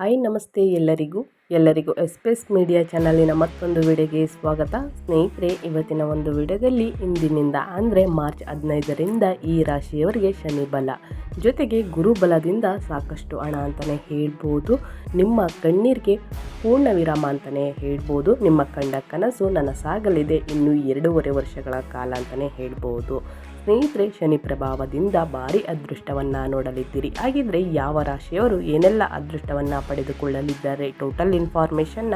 Hi ನಮಸ್ತೆ ಎಲ್ಲರಿಗೂ. ಎಲ್ಲರಿಗೂ ಎಸ್ಪೆಸ್ ಮೀಡಿಯಾ ಚಾನಲಿನ ಮತ್ತೊಂದು ವಿಡಿಯೋಗೆ ಸ್ವಾಗತ. ಸ್ನೇಹಿತರೆ, ಇವತ್ತಿನ ಒಂದು ವಿಡಿಯೋದಲ್ಲಿ ಇಂದಿನಿಂದ ಅಂದರೆ ಮಾರ್ಚ್ ಹದಿನೈದರಿಂದ ಈ ರಾಶಿಯವರಿಗೆ ಶನಿ ಬಲ. ಜೊತೆಗೆ ಗುರುಬಲದಿಂದ ಸಾಕಷ್ಟು ಹಣ ಅಂತಲೇ ಹೇಳ್ಬೋದು. ನಿಮ್ಮ ಕಣ್ಣೀರಿಗೆ ಪೂರ್ಣ ವಿರಾಮ ಅಂತಲೇ ಹೇಳ್ಬೋದು. ನಿಮ್ಮ ಕಂಡ ಕನಸು ನನಸಾಗಲಿದೆ. ಇನ್ನು ಎರಡೂವರೆ ವರ್ಷಗಳ ಕಾಲ ಅಂತಲೇ ಹೇಳ್ಬೋದು. ಸ್ನೇಹಿತರೆ ಶನಿ ಪ್ರಭಾವದಿಂದ ಭಾರಿ ಅದೃಷ್ಟವನ್ನು ನೋಡಲಿದ್ದೀರಿ. ಹಾಗಿದ್ರೆ ಯಾವ ರಾಶಿಯವರು ಏನೆಲ್ಲ ಅದೃಷ್ಟವನ್ನು ಪಡೆದುಕೊಳ್ಳಲಿದ್ದಾರೆ? ಟೋಟಲ್ ಇನ್ಫಾರ್ಮೇಷನ್ನ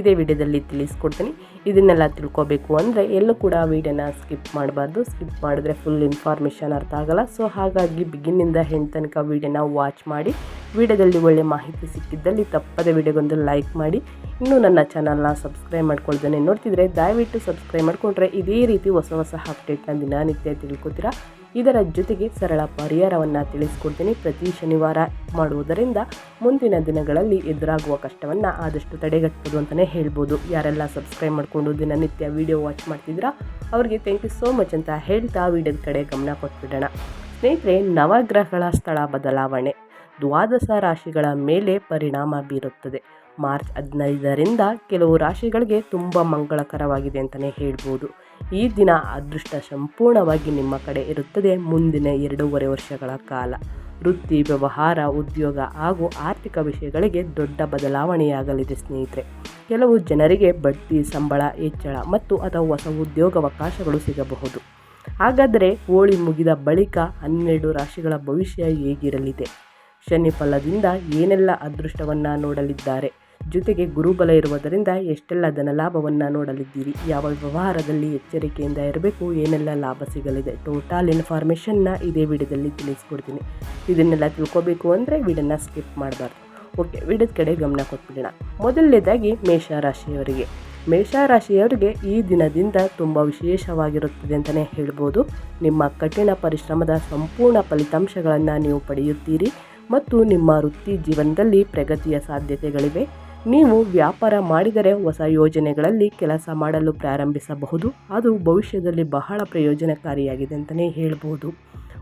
ಇದೇ ವಿಡಿಯೋದಲ್ಲಿ ತಿಳಿಸ್ಕೊಡ್ತೀನಿ. ಇದನ್ನೆಲ್ಲ ತಿಳ್ಕೊಬೇಕು ಅಂದರೆ ಎಲ್ಲೂ ಕೂಡ ವಿಡಿಯೋನ ಸ್ಕಿಪ್ ಮಾಡಬಾರ್ದು. ಸ್ಕಿಪ್ ಮಾಡಿದ್ರೆ ಫುಲ್ ಇನ್ಫಾರ್ಮೇಷನ್ ಅರ್ಥ ಆಗಲ್ಲ. ಸೊ ಹಾಗಾಗಿ ಬಿಗಿನಿಂದ ಹೆಣ್ ತನಕ ವಿಡಿಯೋನ ವಾಚ್ ಮಾಡಿ. ವಿಡಿಯೋದಲ್ಲಿ ಒಳ್ಳೆ ಮಾಹಿತಿ ಸಿಕ್ಕಿದ್ದಲ್ಲಿ ತಪ್ಪದೆ ವಿಡಿಯೋಗೊಂದು ಲೈಕ್ ಮಾಡಿ. ಇನ್ನೂ ನನ್ನ ಚಾನಲ್ನ ಸಬ್ಸ್ಕ್ರೈಬ್ ಮಾಡ್ಕೊಳ್ದೇನೆ ನೋಡ್ತಿದ್ರೆ ದಯವಿಟ್ಟು ಸಬ್ಸ್ಕ್ರೈಬ್ ಮಾಡಿಕೊಂಡ್ರೆ ಇದೇ ರೀತಿ ಹೊಸ ಹೊಸ ಅಪ್ಡೇಟ್ನ ದಿನನಿತ್ಯ ತಿಳ್ಕೊತೀರಾ? ಇದರ ಜೊತೆಗೆ ಸರಳ ಪರಿಹಾರವನ್ನು ತಿಳಿಸ್ಕೊಡ್ತೀನಿ. ಪ್ರತಿ ಶನಿವಾರ ಮಾಡುವುದರಿಂದ ಮುಂದಿನ ದಿನಗಳಲ್ಲಿ ಎದುರಾಗುವ ಕಷ್ಟವನ್ನು ಆದಷ್ಟು ತಡೆಗಟ್ಟಬಹುದು ಅಂತಲೇ ಹೇಳ್ಬೋದು. ಯಾರೆಲ್ಲ ಸಬ್ಸ್ಕ್ರೈಬ್ ಮಾಡಿಕೊಂಡು ದಿನನಿತ್ಯ ವಿಡಿಯೋ ವಾಚ್ ಮಾಡ್ತಿದ್ದೀರಾ, ಅವರಿಗೆ ಥ್ಯಾಂಕ್ ಯು ಸೋ ಮಚ್ ಅಂತ ಹೇಳ್ತಾ ವಿಡಿಯೋದ ಕಡೆ ಗಮನ ಕೊಟ್ಬಿಡೋಣ. ಸ್ನೇಹಿತರೆ, ನವಗ್ರಹಗಳ ಸ್ಥಳ ಬದಲಾವಣೆ. ದ್ವಾದಶ ರಾಶಿಗಳ ಮೇಲೆ ಪರಿಣಾಮ ಬೀರುತ್ತದೆ. ಮಾರ್ಚ್ ಹದಿನೈದರಿಂದ ಕೆಲವು ರಾಶಿಗಳಿಗೆ ತುಂಬ ಮಂಗಳಕರವಾಗಿದೆ ಅಂತಲೇ ಹೇಳ್ಬೋದು. ಈ ದಿನ ಅದೃಷ್ಟ ಸಂಪೂರ್ಣವಾಗಿ ನಿಮ್ಮ ಕಡೆ ಇರುತ್ತದೆ ಮುಂದಿನ ಎರಡೂವರೆ ವರ್ಷಗಳ ಕಾಲ. ವೃತ್ತಿ, ವ್ಯವಹಾರ, ಉದ್ಯೋಗ ಹಾಗೂ ಆರ್ಥಿಕ ವಿಷಯಗಳಿಗೆ ದೊಡ್ಡ ಬದಲಾವಣೆಯಾಗಲಿದೆ ಸ್ನೇಹಿತರೆ. ಕೆಲವು ಜನರಿಗೆ ಬಡ್ಡಿ ಸಂಬಳ, ಹೆಚ್ಚಳ ಮತ್ತು ಅಥವಾ ಹೊಸ ಉದ್ಯೋಗಾವಕಾಶಗಳು ಸಿಗಬಹುದು. ಹಾಗಾದರೆ ಹೋಳಿ ಮುಗಿದ ಬಳಿಕ ಹನ್ನೆರಡು ರಾಶಿಗಳ ಭವಿಷ್ಯ ಹೇಗಿರಲಿದೆ? ಶನಿಫಲದಿಂದ ಏನೆಲ್ಲ ಅದೃಷ್ಟವನ್ನು ನೋಡಲಿದ್ದಾರೆ? ಜೊತೆಗೆ ಗುರುಬಲ ಇರುವುದರಿಂದ ಎಷ್ಟೆಲ್ಲ ಧನಲಾಭವನ್ನು ನೋಡಲಿದ್ದೀರಿ? ಯಾವ ವ್ಯವಹಾರದಲ್ಲಿ ಎಚ್ಚರಿಕೆಯಿಂದ ಇರಬೇಕು? ಏನೆಲ್ಲ ಲಾಭ ಸಿಗಲಿದೆ? ಟೋಟಲ್ ಇನ್ಫಾರ್ಮೇಷನ್ನ ಇದೇ ವಿಡಿಯೋದಲ್ಲಿ ತಿಳಿಸ್ಕೊಡ್ತೀನಿ. ಇದನ್ನೆಲ್ಲ ತಿಳ್ಕೊಬೇಕು ಅಂದರೆ ವಿಡಿಯೋನ ಸ್ಕಿಪ್ ಮಾಡಬಾರ್ದು. ಓಕೆ ವಿಡಿಯೋದ ಕಡೆ ಗಮನ ಕೊಟ್ಬಿಡೋಣ. ಮೊದಲನೇದಾಗಿ ಮೇಷರಾಶಿಯವರಿಗೆ. ಮೇಷರಾಶಿಯವರಿಗೆ ಈ ದಿನದಿಂದ ತುಂಬ ವಿಶೇಷವಾಗಿರುತ್ತದೆ ಅಂತಲೇ ಹೇಳ್ಬೋದು. ನಿಮ್ಮ ಕಠಿಣ ಪರಿಶ್ರಮದ ಸಂಪೂರ್ಣ ಫಲಿತಾಂಶಗಳನ್ನು ನೀವು ಪಡೆಯುತ್ತೀರಿ ಮತ್ತು ನಿಮ್ಮ ವೃತ್ತಿ ಜೀವನದಲ್ಲಿ ಪ್ರಗತಿಯ ಸಾಧ್ಯತೆಗಳಿವೆ. ನೀವು ವ್ಯಾಪಾರ ಮಾಡಿದರೆ ಹೊಸ ಯೋಜನೆಗಳಲ್ಲಿ ಕೆಲಸ ಮಾಡಲು ಪ್ರಾರಂಭಿಸಬಹುದು. ಅದು ಭವಿಷ್ಯದಲ್ಲಿ ಬಹಳ ಪ್ರಯೋಜನಕಾರಿಯಾಗಿದೆ ಅಂತಲೇ ಹೇಳ್ಬೋದು.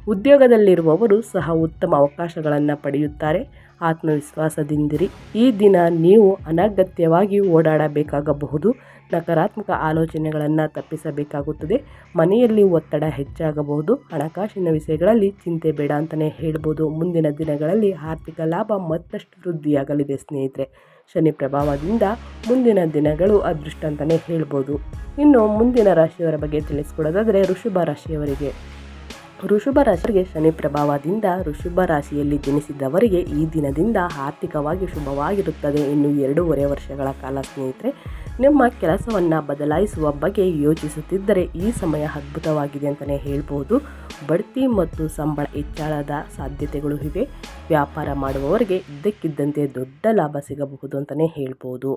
ಉದ್ಯೋಗದಲ್ಲಿರುವವರು ಸಹ ಉತ್ತಮ ಅವಕಾಶಗಳನ್ನು ಪಡೆಯುತ್ತಾರೆ. ಆತ್ಮವಿಶ್ವಾಸದಿಂದಿರಿ. ಈ ದಿನ ನೀವು ಅನಗತ್ಯವಾಗಿ ಓಡಾಡಬೇಕಾಗಬಹುದು. ನಕಾರಾತ್ಮಕ ಆಲೋಚನೆಗಳನ್ನು ತಪ್ಪಿಸಬೇಕಾಗುತ್ತದೆ. ಮನೆಯಲ್ಲಿ ಒತ್ತಡ ಹೆಚ್ಚಾಗಬಹುದು. ಹಣಕಾಸಿನ ವಿಷಯಗಳಲ್ಲಿ ಚಿಂತೆ ಬೇಡ ಅಂತಲೇ ಹೇಳ್ಬೋದು. ಮುಂದಿನ ದಿನಗಳಲ್ಲಿ ಆರ್ಥಿಕ ಲಾಭ ಮತ್ತಷ್ಟು ವೃದ್ಧಿಯಾಗಲಿದೆ ಸ್ನೇಹಿತರೆ. ಶನಿ ಪ್ರಭಾವದಿಂದ ಮುಂದಿನ ದಿನಗಳು ಅದೃಷ್ಟ ಅಂತಲೇ ಹೇಳ್ಬೋದು. ಇನ್ನು ಮುಂದಿನ ರಾಶಿಯವರ ಬಗ್ಗೆ ತಿಳಿಸ್ಕೊಡೋದಾದರೆ ಋಷಭ ರಾಶಿಯವರಿಗೆ. ಋಷಭ ರಾಶಿಗೆ ಶನಿ ಪ್ರಭಾವದಿಂದ ಋಷಭ ರಾಶಿಯಲ್ಲಿ ಜನಿಸಿದ್ದವರಿಗೆ ಈ ದಿನದಿಂದ ಆರ್ಥಿಕವಾಗಿ ಶುಭವಾಗಿರುತ್ತದೆ. ಇನ್ನು ಎರಡೂವರೆ ವರ್ಷಗಳ ಕಾಲ ಸ್ನೇಹಿತರೆ, ನಿಮ್ಮ ಕೆಲಸವನ್ನು ಬದಲಾಯಿಸುವ ಬಗ್ಗೆ ಯೋಚಿಸುತ್ತಿದ್ದರೆ ಈ ಸಮಯ ಅದ್ಭುತವಾಗಿದೆ ಅಂತಲೇ ಹೇಳ್ಬೋದು. ಬಡ್ತಿ ಮತ್ತು ಸಂಬಳ ಹೆಚ್ಚಳದ ಸಾಧ್ಯತೆಗಳು ಇವೆ. ವ್ಯಾಪಾರ ಮಾಡುವವರಿಗೆ ಇದ್ದಕ್ಕಿದ್ದಂತೆ ದೊಡ್ಡ ಲಾಭ ಸಿಗಬಹುದು ಅಂತಲೇ ಹೇಳ್ಬೋದು.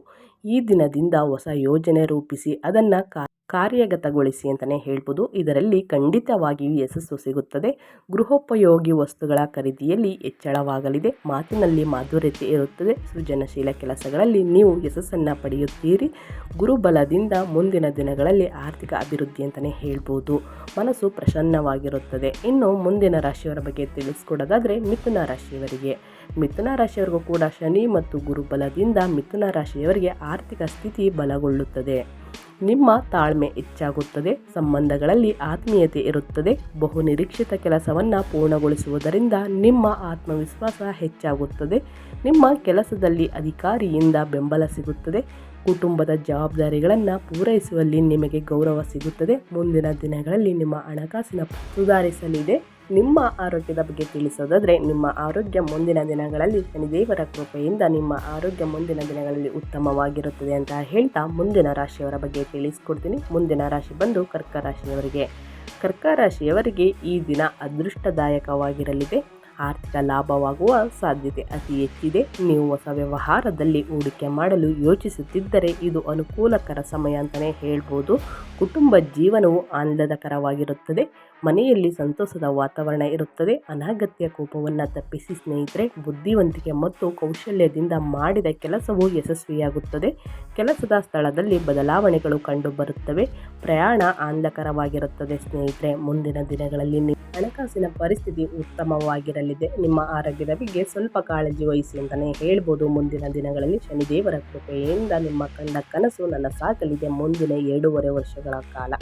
ಈ ದಿನದಿಂದ ಹೊಸ ಯೋಜನೆ ರೂಪಿಸಿ ಅದನ್ನು ಕಾ ಕಾರ್ಯಗತಗೊಳಿಸಿ ಅಂತಲೇ ಹೇಳ್ಬೋದು. ಇದರಲ್ಲಿ ಖಂಡಿತವಾಗಿಯೂ ಯಶಸ್ಸು ಸಿಗುತ್ತದೆ. ಗೃಹೋಪಯೋಗಿ ವಸ್ತುಗಳ ಖರೀದಿಯಲ್ಲಿ ಹೆಚ್ಚಳವಾಗಲಿದೆ. ಮಾತಿನಲ್ಲಿ ಮಾಧುರ್ಯತೆ ಇರುತ್ತದೆ. ಸೃಜನಶೀಲ ಕೆಲಸಗಳಲ್ಲಿ ನೀವು ಯಶಸ್ಸನ್ನು ಪಡೆಯುತ್ತೀರಿ. ಗುರುಬಲದಿಂದ ಮುಂದಿನ ದಿನಗಳಲ್ಲಿ ಆರ್ಥಿಕ ಅಭಿವೃದ್ಧಿ ಅಂತಲೇ ಹೇಳ್ಬೋದು. ಮನಸ್ಸು ಪ್ರಸನ್ನವಾಗಿರುತ್ತದೆ. ಇನ್ನು ಮುಂದಿನ ರಾಶಿಯವರ ಬಗ್ಗೆ ತಿಳಿಸ್ಕೊಡೋದಾದರೆ ಮಿಥುನ ರಾಶಿಯವರಿಗೆ. ಮಿಥುನ ರಾಶಿಯವರಿಗೂ ಕೂಡ ಶನಿ ಮತ್ತು ಗುರುಬಲದಿಂದ ಮಿಥುನ ರಾಶಿಯವರಿಗೆ ಆರ್ಥಿಕ ಸ್ಥಿತಿ ಬಲಗೊಳ್ಳುತ್ತದೆ. ನಿಮ್ಮ ತಾಳ್ಮೆ ಹೆಚ್ಚಾಗುತ್ತದೆ, ಸಂಬಂಧಗಳಲ್ಲಿ ಆತ್ಮೀಯತೆ ಇರುತ್ತದೆ ಬಹು ನಿರೀಕ್ಷಿತ ಕೆಲಸವನ್ನು ಪೂರ್ಣಗೊಳಿಸುವುದರಿಂದ ನಿಮ್ಮ ಆತ್ಮವಿಶ್ವಾಸ ಹೆಚ್ಚಾಗುತ್ತದೆ, ನಿಮ್ಮ ಕೆಲಸದಲ್ಲಿ ಅಧಿಕಾರಿಯಿಂದ ಬೆಂಬಲ ಸಿಗುತ್ತದೆ, ಕುಟುಂಬದ ಜವಾಬ್ದಾರಿಗಳನ್ನು ಪೂರೈಸುವಲ್ಲಿ ನಿಮಗೆ ಗೌರವ ಸಿಗುತ್ತದೆ, ಮುಂದಿನ ದಿನಗಳಲ್ಲಿ ನಿಮ್ಮ ಹಣಕಾಸಿನ ಸುಧಾರಿಸಲಿದೆ. ನಿಮ್ಮ ಆರೋಗ್ಯದ ಬಗ್ಗೆ ತಿಳಿಸೋದಾದರೆ, ನಿಮ್ಮ ಆರೋಗ್ಯ ಮುಂದಿನ ದಿನಗಳಲ್ಲಿ ಶನಿದೇವರ ಕೃಪೆಯಿಂದ ನಿಮ್ಮ ಆರೋಗ್ಯ ಮುಂದಿನ ದಿನಗಳಲ್ಲಿ ಉತ್ತಮವಾಗಿರುತ್ತದೆ ಅಂತ ಹೇಳ್ತಾ ಮುಂದಿನ ರಾಶಿಯವರ ಬಗ್ಗೆ ತಿಳಿಸ್ಕೊಡ್ತೀನಿ. ಮುಂದಿನ ರಾಶಿ ಬಂದು ಕರ್ಕ ರಾಶಿಯವರಿಗೆ. ಕರ್ಕ ರಾಶಿಯವರಿಗೆ ಈ ದಿನ ಅದೃಷ್ಟದಾಯಕವಾಗಿರಲಿದೆ. ಆರ್ಥಿಕ ಲಾಭವಾಗುವ ಸಾಧ್ಯತೆ ಅತಿ ಹೆಚ್ಚಿದೆ. ನೀವು ಹೊಸ ವ್ಯವಹಾರದಲ್ಲಿ ಹೂಡಿಕೆ ಮಾಡಲು ಯೋಚಿಸುತ್ತಿದ್ದರೆ ಇದು ಅನುಕೂಲಕರ ಸಮಯ ಅಂತಲೇ ಹೇಳ್ಬೋದು. ಕುಟುಂಬ ಜೀವನವು ಆನಂದಕರವಾಗಿರುತ್ತದೆ. ಮನೆಯಲ್ಲಿ ಸಂತೋಷದ ವಾತಾವರಣ ಇರುತ್ತದೆ. ಅನಗತ್ಯ ಕೋಪವನ್ನು ತಪ್ಪಿಸಿ ಸ್ನೇಹಿತರೆ, ಬುದ್ಧಿವಂತಿಕೆ ಮತ್ತು ಕೌಶಲ್ಯದಿಂದ ಮಾಡಿದ ಕೆಲಸವು ಯಶಸ್ವಿಯಾಗುತ್ತದೆ. ಕೆಲಸದ ಸ್ಥಳದಲ್ಲಿ ಬದಲಾವಣೆಗಳು ಕಂಡುಬರುತ್ತವೆ. ಪ್ರಯಾಣ ಆನಂದಕರವಾಗಿರುತ್ತದೆ ಸ್ನೇಹಿತರೆ. ಮುಂದಿನ ದಿನಗಳಲ್ಲಿ ನಿಮ್ಮ ಹಣಕಾಸಿನ ಪರಿಸ್ಥಿತಿ ಉತ್ತಮವಾಗಿರಲಿದೆ. ನಿಮ್ಮ ಆರೋಗ್ಯದ ಬಗ್ಗೆ ಸ್ವಲ್ಪ ಕಾಳಜಿ ವಹಿಸಿ ಅಂತಲೇ ಹೇಳ್ಬೋದು. ಮುಂದಿನ ದಿನಗಳಲ್ಲಿ ಶನಿದೇವರ ಕೃಪೆಯಿಂದ ನಿಮ್ಮ ಕಂಡ ಕನಸು ನನ್ನ ಸಾಕಲಿದೆ ಮುಂದಿನ ಎರಡೂವರೆ ವರ್ಷಗಳ ಕಾಲ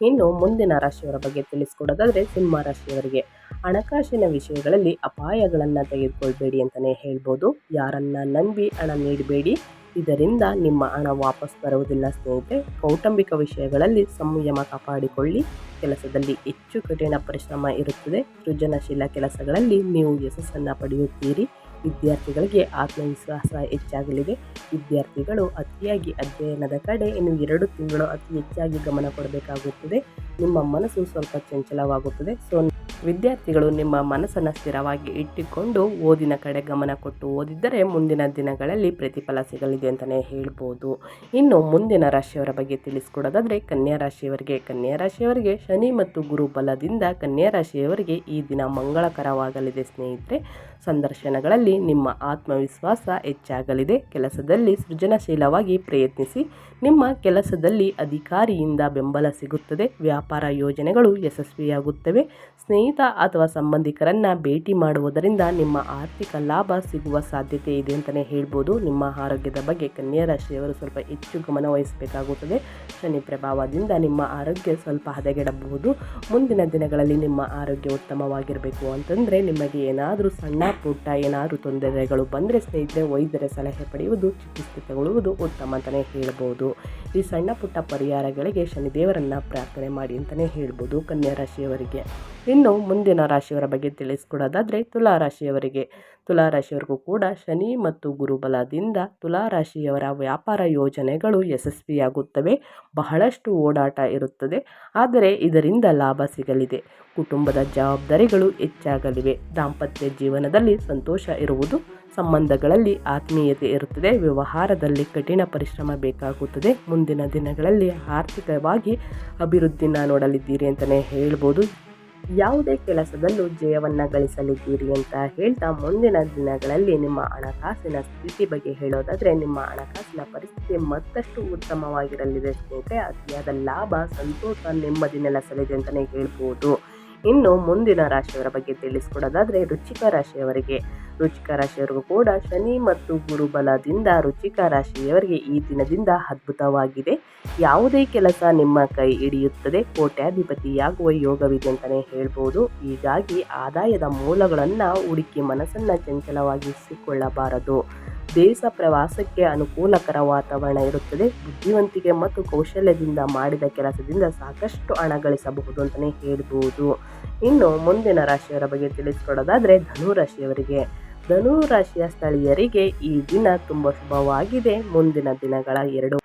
ಇನ್ನು ಮುಂದಿನ ರಾಶಿಯವರ ಬಗ್ಗೆ ತಿಳಿಸ್ಕೊಡೋದಾದರೆ ಸಿಂಹ ರಾಶಿಯವರಿಗೆ. ಹಣಕಾಸಿನ ವಿಷಯಗಳಲ್ಲಿ ಅಪಾಯಗಳನ್ನು ತೆಗೆದುಕೊಳ್ಬೇಡಿ ಅಂತಲೇ ಹೇಳ್ಬೋದು. ಯಾರನ್ನ ನಂಬಿ ಹಣ ನೀಡಬೇಡಿ. ಇದರಿಂದ ನಿಮ್ಮ ಹಣ ವಾಪಸ್ ಬರುವುದಿಲ್ಲ ಸ್ನೇಹಿತರೆ. ಕೌಟುಂಬಿಕ ವಿಷಯಗಳಲ್ಲಿ ಸಂಯಮ ಕಾಪಾಡಿಕೊಳ್ಳಿ. ಕೆಲಸದಲ್ಲಿ ಹೆಚ್ಚು ಕಠಿಣ ಪರಿಶ್ರಮ ಇರುತ್ತದೆ. ಸೃಜನಶೀಲ ಕೆಲಸಗಳಲ್ಲಿ ನೀವು ಯಶಸ್ಸನ್ನು ಪಡೆಯುತ್ತೀರಿ. ವಿದ್ಯಾರ್ಥಿಗಳಿಗೆ ಆತ್ಮವಿಶ್ವಾಸ ಹೆಚ್ಚಾಗಲಿದೆ. ವಿದ್ಯಾರ್ಥಿಗಳು ಅತಿಯಾಗಿ ಅಧ್ಯಯನದ ಕಡೆ ಇನ್ನು ಎರಡು ತಿಂಗಳು ಅತಿ ಹೆಚ್ಚಾಗಿ ಗಮನ ಕೊಡಬೇಕಾಗುತ್ತದೆ. ನಿಮ್ಮ ಮನಸ್ಸು ಸ್ವಲ್ಪ ಚಂಚಲವಾಗುತ್ತದೆ. ಸೊ, ವಿದ್ಯಾರ್ಥಿಗಳು ನಿಮ್ಮ ಮನಸ್ಸನ್ನು ಸ್ಥಿರವಾಗಿ ಇಟ್ಟುಕೊಂಡು ಓದಿನ ಕಡೆ ಗಮನ ಕೊಟ್ಟು ಓದಿದ್ದರೆ ಮುಂದಿನ ದಿನಗಳಲ್ಲಿ ಪ್ರತಿಫಲ ಸಿಗಲಿದೆ ಅಂತಲೇ ಹೇಳ್ಬೋದು. ಇನ್ನು ಮುಂದಿನ ರಾಶಿಯವರ ಬಗ್ಗೆ ತಿಳಿಸ್ಕೊಡೋದಾದರೆ, ಕನ್ಯಾ ರಾಶಿಯವರಿಗೆ ಕನ್ಯಾ ರಾಶಿಯವರಿಗೆ ಶನಿ ಮತ್ತು ಗುರು ಬಲದಿಂದ ಕನ್ಯಾ ರಾಶಿಯವರಿಗೆ ಈ ದಿನ ಮಂಗಳಕರವಾಗಲಿದೆ ಸ್ನೇಹಿತರೆ. ಸಂದರ್ಶನಗಳಲ್ಲಿ ನಿಮ್ಮ ಆತ್ಮವಿಶ್ವಾಸ ಹೆಚ್ಚಾಗಲಿದೆ. ಕೆಲಸದಲ್ಲಿ ಸೃಜನಶೀಲವಾಗಿ ಪ್ರಯತ್ನಿಸಿ. ನಿಮ್ಮ ಕೆಲಸದಲ್ಲಿ ಅಧಿಕಾರಿಯಿಂದ ಬೆಂಬಲ ಸಿಗುತ್ತದೆ. ವ್ಯಾಪಾರ ಯೋಜನೆಗಳು ಯಶಸ್ವಿಯಾಗುತ್ತವೆ. ಸ್ನೇಹಿತ ಅಥವಾ ಸಂಬಂಧಿಕರನ್ನು ಭೇಟಿ ಮಾಡುವುದರಿಂದ ನಿಮ್ಮ ಆರ್ಥಿಕ ಲಾಭ ಸಿಗುವ ಸಾಧ್ಯತೆ ಇದೆ ಅಂತಲೇ ಹೇಳ್ಬೋದು. ನಿಮ್ಮ ಆರೋಗ್ಯದ ಬಗ್ಗೆ ಕನ್ಯಾ ರಾಶಿಯವರು ಸ್ವಲ್ಪ ಹೆಚ್ಚು ಗಮನ ವಹಿಸಬೇಕಾಗುತ್ತದೆ. ಶನಿ ಪ್ರಭಾವದಿಂದ ನಿಮ್ಮ ಆರೋಗ್ಯ ಸ್ವಲ್ಪ ಹದಗೆಡಬಹುದು. ಮುಂದಿನ ದಿನಗಳಲ್ಲಿ ನಿಮ್ಮ ಆರೋಗ್ಯ ಉತ್ತಮವಾಗಿರಬೇಕು ಅಂತಂದರೆ ನಿಮಗೆ ಏನಾದರೂ ಸಣ್ಣ ಪುಟ್ಟ ಏನಾದರೂ ತೊಂದರೆಗಳು ಬಂದರೆ ಸ್ನೇಹಿತರೆ ವೈದ್ಯರ ಸಲಹೆ ಪಡೆಯುವುದು, ಚಿಕಿತ್ಸೆ ತಗೊಳ್ಳುವುದು ಉತ್ತಮ ಅಂತಲೇ ಹೇಳ್ಬೋದು. ಈ ಸಣ್ಣ ಪುಟ್ಟ ಪರಿಹಾರಗಳಿಗೆ ಶನಿದೇವರನ್ನು ಪ್ರಾರ್ಥನೆ ಮಾಡಿ ಅಂತಲೇ ಹೇಳ್ಬೋದು ಕನ್ಯಾ ರಾಶಿಯವರಿಗೆ. ಇನ್ನು ಮುಂದಿನ ರಾಶಿಯವರ ಬಗ್ಗೆ ತಿಳಿಸ್ಕೊಡೋದಾದರೆ ತುಲಾ ರಾಶಿಯವರಿಗೆ. ತುಲಾ ರಾಶಿಯವರಿಗೂ ಕೂಡ ಶನಿ ಮತ್ತು ಗುರುಬಲದಿಂದ ತುಲಾ ರಾಶಿಯವರ ವ್ಯಾಪಾರ ಯೋಜನೆಗಳು ಯಶಸ್ವಿಯಾಗುತ್ತವೆ. ಬಹಳಷ್ಟು ಓಡಾಟ ಇರುತ್ತದೆ. ಆದರೆ ಇದರಿಂದ ಲಾಭ ಸಿಗಲಿದೆ. ಕುಟುಂಬದ ಜವಾಬ್ದಾರಿಗಳು ಹೆಚ್ಚಾಗಲಿವೆ. ದಾಂಪತ್ಯ ಜೀವನದಲ್ಲಿ ಸಂತೋಷ ಇರುವುದು ಸಂಬಂಧಗಳಲ್ಲಿ ಆತ್ಮೀಯತೆ ಇರುತ್ತದೆ, ವ್ಯವಹಾರದಲ್ಲಿ ಕಠಿಣ ಪರಿಶ್ರಮ ಬೇಕಾಗುತ್ತದೆ. ಮುಂದಿನ ದಿನಗಳಲ್ಲಿ ಆರ್ಥಿಕವಾಗಿ ಅಭಿವೃದ್ಧಿನ ನೋಡಲಿದ್ದೀರಿ ಅಂತಲೇ ಹೇಳ್ಬೋದು. ಯಾವುದೇ ಕೆಲಸದಲ್ಲೂ ಜಯವನ್ನು ಗಳಿಸಲಿದ್ದೀರಿ ಅಂತ ಹೇಳ್ತಾ ಮುಂದಿನ ದಿನಗಳಲ್ಲಿ ನಿಮ್ಮ ಹಣಕಾಸಿನ ಸ್ಥಿತಿ ಬಗ್ಗೆ ಹೇಳೋದಾದರೆ ನಿಮ್ಮ ಹಣಕಾಸಿನ ಪರಿಸ್ಥಿತಿ ಮತ್ತಷ್ಟು ಉತ್ತಮವಾಗಿರಲಿದೆ ಸ್ನೇಹಿತರೆ. ಅತಿಯಾದ ಲಾಭ, ಸಂತೋಷ, ನೆಮ್ಮದಿ ನೆಲೆಸಲಿದೆ ಅಂತಲೇ ಹೇಳ್ಬೋದು. ಇನ್ನು ಮುಂದಿನ ರಾಶಿಯವರ ಬಗ್ಗೆ ತಿಳಿಸ್ಕೊಡೋದಾದರೆ ರುಚಿಕ ರಾಶಿಯವರಿಗೆ ರುಚಿಕ ರಾಶಿಯವರಿಗೂ ಕೂಡ ಶನಿ ಮತ್ತು ಗುರುಬಲದಿಂದ ವೃಶ್ಚಿಕ ರಾಶಿಯವರಿಗೆ ಈ ದಿನದಿಂದ ಅದ್ಭುತವಾಗಿದೆ. ಯಾವುದೇ ಕೆಲಸ ನಿಮ್ಮ ಕೈ ಹಿಡಿಯುತ್ತದೆ. ಕೋಟ್ಯಾಧಿಪತಿಯಾಗುವ ಯೋಗವಿದೆ ಅಂತಲೇ ಹೇಳ್ಬೋದು. ಹೀಗಾಗಿ ಆದಾಯದ ಮೂಲಗಳನ್ನು ಹುಡುಕಿ ಮನಸ್ಸನ್ನು ಚಂಚಲವಾಗಿಸಿಕೊಳ್ಳಬಾರದು ದೇಶ ಪ್ರವಾಸಕ್ಕೆ ಅನುಕೂಲಕರ ವಾತಾವರಣ ಇರುತ್ತದೆ. ಬುದ್ಧಿವಂತಿಕೆ ಮತ್ತು ಕೌಶಲ್ಯದಿಂದ ಮಾಡಿದ ಕೆಲಸದಿಂದ ಸಾಕಷ್ಟು ಹಣ ಗಳಿಸಬಹುದು ಅಂತಲೇ ಹೇಳ್ಬೋದು. ಇನ್ನು ಮುಂದಿನ ರಾಶಿಯವರ ಬಗ್ಗೆ ತಿಳಿಸ್ಕೊಡೋದಾದರೆ ಧನು ರಾಶಿಯವರಿಗೆ. ಧನು ರಾಶಿಯ ಸ್ಥಳೀಯರಿಗೆ ಈ ದಿನ ತುಂಬ ಶುಭವಾಗಿದೆ. ಮುಂದಿನ ದಿನಗಳ ಎರಡು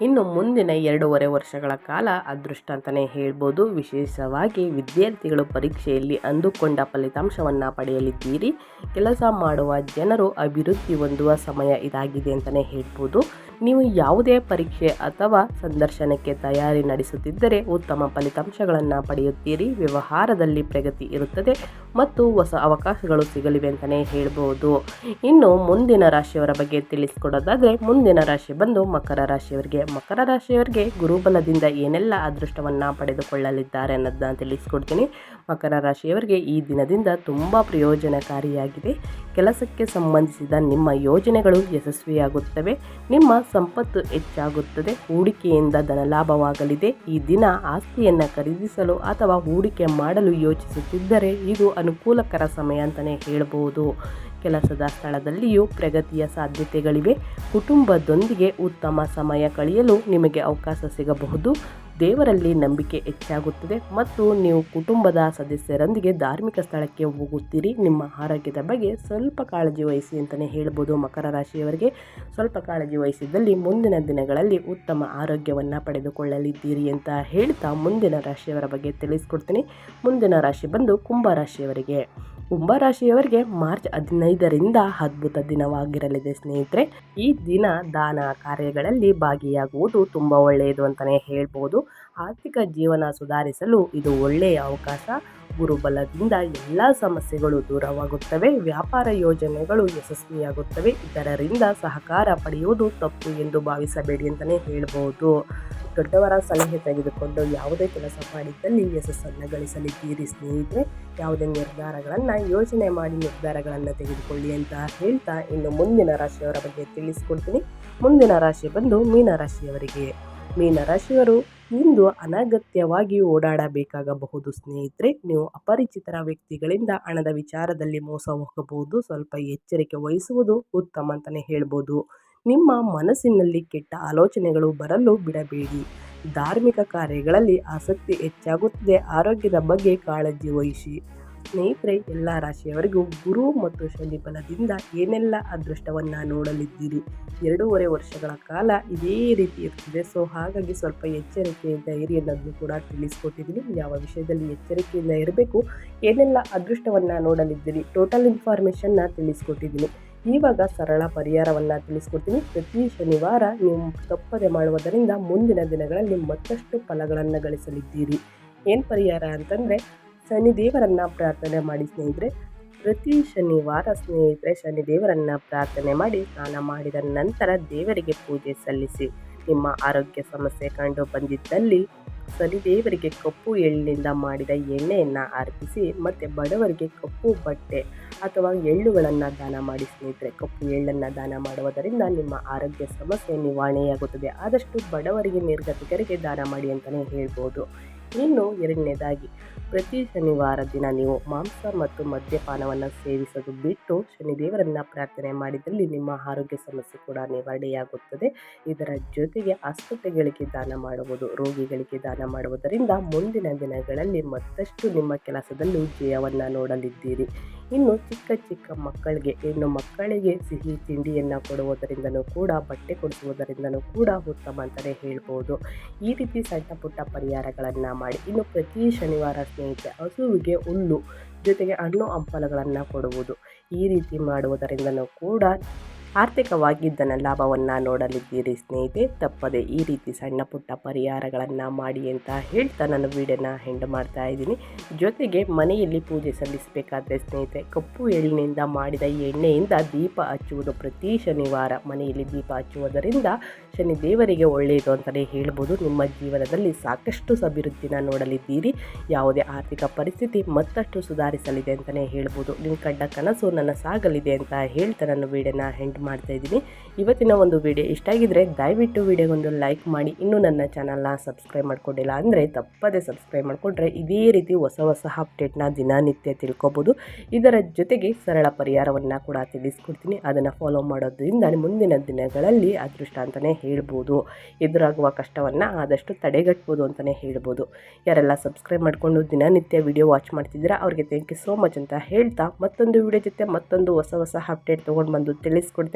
ಇನ್ನು ಮುಂದಿನ ಎರಡೂವರೆ ವರ್ಷಗಳ ಕಾಲ ಅದೃಷ್ಟ ಅಂತಲೇ ಹೇಳ್ಬೋದು. ವಿಶೇಷವಾಗಿ ವಿದ್ಯಾರ್ಥಿಗಳು ಪರೀಕ್ಷೆಯಲ್ಲಿ ಅಂದುಕೊಂಡ ಫಲಿತಾಂಶವನ್ನು ಪಡೆಯಲಿದ್ದೀರಿ. ಕೆಲಸ ಮಾಡುವ ಜನರು ಅಭಿವೃದ್ಧಿ ಹೊಂದುವ ಸಮಯ ಇದಾಗಿದೆ ಅಂತಲೇ ಹೇಳ್ಬೋದು. ನೀವು ಯಾವುದೇ ಪರೀಕ್ಷೆ ಅಥವಾ ಸಂದರ್ಶನಕ್ಕೆ ತಯಾರಿ ನಡೆಸುತ್ತಿದ್ದರೆ ಉತ್ತಮ ಫಲಿತಾಂಶಗಳನ್ನು ಪಡೆಯುತ್ತೀರಿ. ವ್ಯವಹಾರದಲ್ಲಿ ಪ್ರಗತಿ ಇರುತ್ತದೆ ಮತ್ತು ಹೊಸ ಅವಕಾಶಗಳು ಸಿಗಲಿವೆ ಅಂತಲೇ ಹೇಳ್ಬೋದು. ಇನ್ನು ಮುಂದಿನ ರಾಶಿಯವರ ಬಗ್ಗೆ ತಿಳಿಸ್ಕೊಡೋದಾದರೆ, ಮುಂದಿನ ರಾಶಿ ಬಂದು ಮಕರ ರಾಶಿಯವರಿಗೆ ಮಕರ ರಾಶಿಯವರಿಗೆ ಗುರುಬಲದಿಂದ ಏನೆಲ್ಲ ಅದೃಷ್ಟವನ್ನು ಪಡೆದುಕೊಳ್ಳಲಿದ್ದಾರೆ ಅನ್ನೋದನ್ನ ತಿಳಿಸ್ಕೊಡ್ತೀನಿ. ಮಕರ ರಾಶಿಯವರಿಗೆ ಈ ದಿನದಿಂದ ತುಂಬ ಪ್ರಯೋಜನಕಾರಿಯಾಗಿದೆ. ಕೆಲಸಕ್ಕೆ ಸಂಬಂಧಿಸಿದ ನಿಮ್ಮ ಯೋಜನೆಗಳು ಯಶಸ್ವಿಯಾಗುತ್ತವೆ. ನಿಮ್ಮ ಸಂಪತ್ತು ಹೆಚ್ಚಾಗುತ್ತದೆ. ಹೂಡಿಕೆಯಿಂದ ಧನಲಾಭವಾಗಲಿದೆ ಈ ದಿನ ಆಸ್ತಿಯನ್ನ ಖರೀದಿಸಲು ಅಥವಾ ಹೂಡಿಕೆ ಮಾಡಲು ಯೋಚಿಸುತ್ತಿದ್ದರೆ ಇದು ಅನುಕೂಲಕರ ಸಮಯ ಅಂತಲೇ ಹೇಳಬಹುದು. ಕೆಲಸದ ಸ್ಥಳದಲ್ಲಿಯೂ ಪ್ರಗತಿಯ ಸಾಧ್ಯತೆಗಳಿವೆ. ಕುಟುಂಬದೊಂದಿಗೆ ಉತ್ತಮ ಸಮಯ ಕಳೆಯಲು ನಿಮಗೆ ಅವಕಾಶ ಸಿಗಬಹುದು. ದೇವರಲ್ಲಿ ನಂಬಿಕೆ ಹೆಚ್ಚಾಗುತ್ತದೆ ಮತ್ತು ನೀವು ಕುಟುಂಬದ ಸದಸ್ಯರೊಂದಿಗೆ ಧಾರ್ಮಿಕ ಸ್ಥಳಕ್ಕೆ ಹೋಗುತ್ತೀರಿ. ನಿಮ್ಮ ಆರೋಗ್ಯದ ಬಗ್ಗೆ ಸ್ವಲ್ಪ ಕಾಳಜಿ ವಹಿಸಿ ಅಂತಲೇ ಹೇಳ್ಬೋದು. ಮಕರ ರಾಶಿಯವರಿಗೆ ಸ್ವಲ್ಪ ಕಾಳಜಿ ವಹಿಸಿದಲ್ಲಿ ಮುಂದಿನ ದಿನಗಳಲ್ಲಿ ಉತ್ತಮ ಆರೋಗ್ಯವನ್ನು ಪಡೆದುಕೊಳ್ಳಲಿದ್ದೀರಿ ಅಂತ ಹೇಳ್ತಾ ಮುಂದಿನ ರಾಶಿಯವರ ಬಗ್ಗೆ ತಿಳಿಸ್ಕೊಡ್ತೀನಿ. ಮುಂದಿನ ರಾಶಿ ಬಂದು ಕುಂಭ ರಾಶಿಯವರಿಗೆ. ಕುಂಭರಾಶಿಯವರಿಗೆ ಮಾರ್ಚ್ ಹದಿನೈದರಿಂದ ಅದ್ಭುತ ದಿನವಾಗಿರಲಿದೆ ಸ್ನೇಹಿತರೆ. ಈ ದಿನ ದಾನ ಕಾರ್ಯಗಳಲ್ಲಿ ಭಾಗಿಯಾಗುವುದು ತುಂಬ ಒಳ್ಳೆಯದು ಅಂತಲೇ ಹೇಳ್ಬೋದು. ಆರ್ಥಿಕ ಜೀವನ ಸುಧಾರಿಸಲು ಇದು ಒಳ್ಳೆಯ ಅವಕಾಶ. ಗುರುಬಲದಿಂದ ಎಲ್ಲ ಸಮಸ್ಯೆಗಳು ದೂರವಾಗುತ್ತವೆ. ವ್ಯಾಪಾರ ಯೋಜನೆಗಳು ಯಶಸ್ವಿಯಾಗುತ್ತವೆ. ಇತರರಿಂದ ಸಹಕಾರ ಪಡೆಯುವುದು ತಪ್ಪು ಎಂದು ಭಾವಿಸಬೇಡಿ ಅಂತಲೇ ಹೇಳ್ಬೋದು. ದೊಡ್ಡವರ ಸಲಹೆ ತೆಗೆದುಕೊಂಡು ಯಾವುದೇ ಕೆಲಸ ಮಾಡಿದ್ದಲ್ಲಿ ಯಶಸ್ಸನ್ನು ಗಳಿಸಲಿದ್ದೀರಿ, ಸ್ನೇಹಿತರೆ. ಯಾವುದೇ ನಿರ್ಧಾರಗಳನ್ನು ಯೋಚನೆ ಮಾಡಿ ನಿರ್ಧಾರಗಳನ್ನು ತೆಗೆದುಕೊಳ್ಳಿ ಅಂತ ಹೇಳ್ತಾ ಇನ್ನು ಮುಂದಿನ ರಾಶಿಯವರ ಬಗ್ಗೆ ತಿಳಿಸ್ಕೊಳ್ತೀನಿ ಮುಂದಿನ ರಾಶಿ ಬಂದು ಮೀನರಾಶಿಯವರಿಗೆ ಮೀನರಾಶಿಯವರು ಇಂದು ಅನಗತ್ಯವಾಗಿ ಓಡಾಡಬೇಕಾಗಬಹುದು, ಸ್ನೇಹಿತರೆ. ನೀವು ಅಪರಿಚಿತರ ವ್ಯಕ್ತಿಗಳಿಂದ ಹಣದ ವಿಚಾರದಲ್ಲಿ ಮೋಸ ಹೋಗಬಹುದು, ಸ್ವಲ್ಪ ಎಚ್ಚರಿಕೆ ವಹಿಸುವುದು ಉತ್ತಮ ಅಂತಲೇ ಹೇಳ್ಬೋದು. ನಿಮ್ಮ ಮನಸ್ಸಿನಲ್ಲಿ ಕೆಟ್ಟ ಆಲೋಚನೆಗಳು ಬರಲು ಬಿಡಬೇಡಿ. ಧಾರ್ಮಿಕ ಕಾರ್ಯಗಳಲ್ಲಿ ಆಸಕ್ತಿ ಹೆಚ್ಚಾಗುತ್ತದೆ. ಆರೋಗ್ಯದ ಬಗ್ಗೆ ಕಾಳಜಿ ವಹಿಸಿ. ಸ್ನೇಹಿತರೆ, ಎಲ್ಲ ರಾಶಿಯವರಿಗೂ ಗುರು ಮತ್ತು ಶನಿ ಬಲದಿಂದ ಏನೆಲ್ಲ ಅದೃಷ್ಟವನ್ನು ನೋಡಲಿದ್ದೀರಿ? ಎರಡೂವರೆ ವರ್ಷಗಳ ಕಾಲ ಇದೇ ರೀತಿ ಇರ್ತದೆ ಸೊ ಹಾಗಾಗಿ ಸ್ವಲ್ಪ ಎಚ್ಚರಿಕೆಯಿಂದ ಇರಿ ಅನ್ನೋದನ್ನು ಕೂಡ ತಿಳಿಸ್ಕೊಟ್ಟಿದ್ದೀನಿ. ಯಾವ ವಿಷಯದಲ್ಲಿ ಎಚ್ಚರಿಕೆಯಿಂದ ಇರಬೇಕು, ಏನೆಲ್ಲ ಅದೃಷ್ಟವನ್ನು ನೋಡಲಿದ್ದೀರಿ ಟೋಟಲ್ ಇನ್ಫಾರ್ಮೇಷನ್ನ ತಿಳಿಸ್ಕೊಟ್ಟಿದ್ದೀನಿ. ಇವಾಗ ಸರಳ ಪರಿಹಾರವನ್ನು ತಿಳಿಸ್ಕೊಡ್ತೀನಿ. ಪ್ರತಿ ಶನಿವಾರ ನೀವು ತಪ್ಪದೆ ಮಾಡುವುದರಿಂದ ಮುಂದಿನ ದಿನಗಳಲ್ಲಿ ಮತ್ತಷ್ಟು ಫಲಗಳನ್ನು ಗಳಿಸಲಿದ್ದೀರಿ. ಏನು ಪರಿಹಾರ ಅಂತಂದರೆ ಶನಿದೇವರನ್ನು ಪ್ರಾರ್ಥನೆ ಮಾಡಿ ಸ್ನೇಹಿತರೆ, ಪ್ರತಿ ಶನಿವಾರ ಸ್ನೇಹಿತರೆ ಶನಿದೇವರನ್ನು ಪ್ರಾರ್ಥನೆ ಮಾಡಿ ಸ್ನಾನ ಮಾಡಿದ ನಂತರ ದೇವರಿಗೆ ಪೂಜೆ ಸಲ್ಲಿಸಿ. ನಿಮ್ಮ ಆರೋಗ್ಯ ಸಮಸ್ಯೆ ಕಂಡು ಬಂದಿದ್ದಲ್ಲಿ ಶನಿದೇವರಿಗೆ ಕಪ್ಪು ಎಳ್ಳಿನಿಂದ ಮಾಡಿದ ಎಣ್ಣೆಯನ್ನು ಅರ್ಪಿಸಿ, ಮತ್ತು ಬಡವರಿಗೆ ಕಪ್ಪು ಬಟ್ಟೆ ಅಥವಾ ಎಳ್ಳುಗಳನ್ನು ದಾನ ಮಾಡಿ. ಸ್ನೇಹಿತರೆ, ಕಪ್ಪು ಎಳ್ಳನ್ನು ದಾನ ಮಾಡುವುದರಿಂದ ನಿಮ್ಮ ಆರೋಗ್ಯ ಸಮಸ್ಯೆ ನಿವಾರಣೆಯಾಗುತ್ತದೆ. ಆದಷ್ಟು ಬಡವರಿಗೆ, ನಿರ್ಗತಿಕರಿಗೆ ದಾನ ಮಾಡಿ ಅಂತಲೇ ಹೇಳ್ಬೋದು. ಇನ್ನು ಎರಡನೇದಾಗಿ, ಪ್ರತಿ ಶನಿವಾರ ದಿನ ನೀವು ಮಾಂಸ ಮತ್ತು ಮದ್ಯಪಾನವನ್ನು ಸೇವಿಸೋದು ಬಿಟ್ಟು ಶನಿದೇವರನ್ನು ಪ್ರಾರ್ಥನೆ ಮಾಡಿದಲ್ಲಿ ನಿಮ್ಮ ಆರೋಗ್ಯ ಸಮಸ್ಯೆ ಕೂಡ ನಿವಾರಣೆಯಾಗುತ್ತದೆ. ಇದರ ಜೊತೆಗೆ ಆಸ್ಪತ್ರೆಗಳಿಗೆ ದಾನ ಮಾಡುವುದು, ರೋಗಿಗಳಿಗೆ ದಾನ ಮಾಡುವುದರಿಂದ ಮುಂದಿನ ದಿನಗಳಲ್ಲಿ ಮತ್ತಷ್ಟು ನಿಮ್ಮ ಕೆಲಸದಲ್ಲೂ ಜಯವನ್ನು ನೋಡಲಿದ್ದೀರಿ. ಇನ್ನು ಚಿಕ್ಕ ಚಿಕ್ಕ ಮಕ್ಕಳಿಗೆ, ಇನ್ನು ಮಕ್ಕಳಿಗೆ ಸಿಹಿ ತಿಂಡಿಯನ್ನು ಕೊಡುವುದರಿಂದನೂ ಕೂಡ, ಬಟ್ಟೆ ಕೊಡಿಸುವುದರಿಂದನೂ ಕೂಡ ಉತ್ತಮ ಅಂತಲೇ ಹೇಳ್ಬೋದು. ಈ ರೀತಿ ಸಣ್ಣ ಪುಟ್ಟ ಪರಿಹಾರಗಳನ್ನು ಮಾಡಿ, ಇನ್ನು ಪ್ರತಿ ಶನಿವಾರ ಸ್ನೇಹಿತರೆ ಹಸುವಿಗೆ ಹುಲ್ಲು ಜೊತೆಗೆ ಹಣ್ಣು ಹಂಪಲುಗಳನ್ನು ಕೊಡುವುದು ಈ ರೀತಿ ಮಾಡುವುದರಿಂದನೂ ಕೂಡ ಆರ್ಥಿಕವಾಗಿ ಧನ ಲಾಭವನ್ನು ನೋಡಲಿದ್ದೀರಿ ಸ್ನೇಹಿತೆ ತಪ್ಪದೆ ಈ ರೀತಿ ಸಣ್ಣ ಪುಟ್ಟ ಪರಿಹಾರಗಳನ್ನು ಮಾಡಿ ಅಂತ ಹೇಳ್ತಾ ನಾನು ವೀಡಿಯೋನ ಹೆಂಡ್ ಮಾಡ್ತಾ ಇದ್ದೀನಿ. ಜೊತೆಗೆ ಮನೆಯಲ್ಲಿ ಪೂಜೆ ಸಲ್ಲಿಸಬೇಕಾದ್ರೆ ಸ್ನೇಹಿತೆ ಕಪ್ಪು ಎಳ್ಳಿನಿಂದ ಮಾಡಿದ ಎಣ್ಣೆಯಿಂದ ದೀಪ ಹಚ್ಚುವುದು ಪ್ರತಿ ಶನಿವಾರ. ಮನೆಯಲ್ಲಿ ದೀಪ ಹಚ್ಚುವುದರಿಂದ ಶನಿ ದೇವರಿಗೆ ಒಳ್ಳೆಯದು ಅಂತಲೇ ಹೇಳ್ಬೋದು. ನಿಮ್ಮ ಜೀವನದಲ್ಲಿ ಸಾಕಷ್ಟು ಅಭಿವೃದ್ಧಿನ ನೋಡಲಿದ್ದೀರಿ. ಯಾವುದೇ ಆರ್ಥಿಕ ಪರಿಸ್ಥಿತಿ ಮತ್ತಷ್ಟು ಸುಧಾರಿಸಲಿದೆ ಅಂತಲೇ ಹೇಳ್ಬೋದು. ನಿಮ್ಮ ಕಂಡ ಕನಸು ನನ್ನ ಸಾಗಲಿದೆ ಅಂತ ಹೇಳ್ತಾ ನಾನು ವೀಡಿಯೋನ ಹೆಂಡ್ ಮಾಡ್ತಾ ಇದ್ದೀನಿ. ಇವತ್ತಿನ ಒಂದು ವಿಡಿಯೋ ಇಷ್ಟ ಆಗಿದ್ರೆ ದಯವಿಟ್ಟು ವಿಡಿಯೋಗೊಂದು ಲೈಕ್ ಮಾಡಿ. ಇನ್ನೂ ನನ್ನ ಚಾನಲ್ನ ಸಬ್ಸ್ಕ್ರೈಬ್ ಮಾಡ್ಕೊಂಡಿಲ್ಲ ಅಂದರೆ ತಪ್ಪದೇ ಸಬ್ಸ್ಕ್ರೈಬ್ ಮಾಡಿಕೊಂಡ್ರೆ ಇದೇ ರೀತಿ ಹೊಸ ಹೊಸ ಅಪ್ಡೇಟ್ನ ದಿನನಿತ್ಯ ತಿಳ್ಕೊಬೋದು. ಇದರ ಜೊತೆಗೆ ಸರಳ ಪರಿಹಾರವನ್ನು ಕೂಡ ತಿಳಿಸ್ಕೊಡ್ತೀನಿ. ಅದನ್ನು ಫಾಲೋ ಮಾಡೋದ್ರಿಂದ ಮುಂದಿನ ದಿನಗಳಲ್ಲಿ ಅದೃಷ್ಟ ಅಂತಲೇ ಹೇಳ್ಬೋದು. ಎದುರಾಗುವ ಕಷ್ಟವನ್ನು ಆದಷ್ಟು ತಡೆಗಟ್ಬೋದು ಅಂತಲೇ ಹೇಳ್ಬೋದು. ಯಾರೆಲ್ಲ ಸಬ್ಸ್ಕ್ರೈಬ್ ಮಾಡಿಕೊಂಡು ದಿನನಿತ್ಯ ವಿಡಿಯೋ ವಾಚ್ ಮಾಡ್ತಿದ್ದೀರಾ, ಅವ್ರಿಗೆ ಥ್ಯಾಂಕ್ ಯು ಸೋ ಮಚ್ ಅಂತ ಹೇಳ್ತಾ ಮತ್ತೊಂದು ವಿಡಿಯೋ ಜೊತೆ ಮತ್ತೊಂದು ಹೊಸ ಹೊಸ ಅಪ್ಡೇಟ್ ತೊಗೊಂಡು ಬಂದು ತಿಳಿಸ್ಕೊಡ್ತೀನಿ.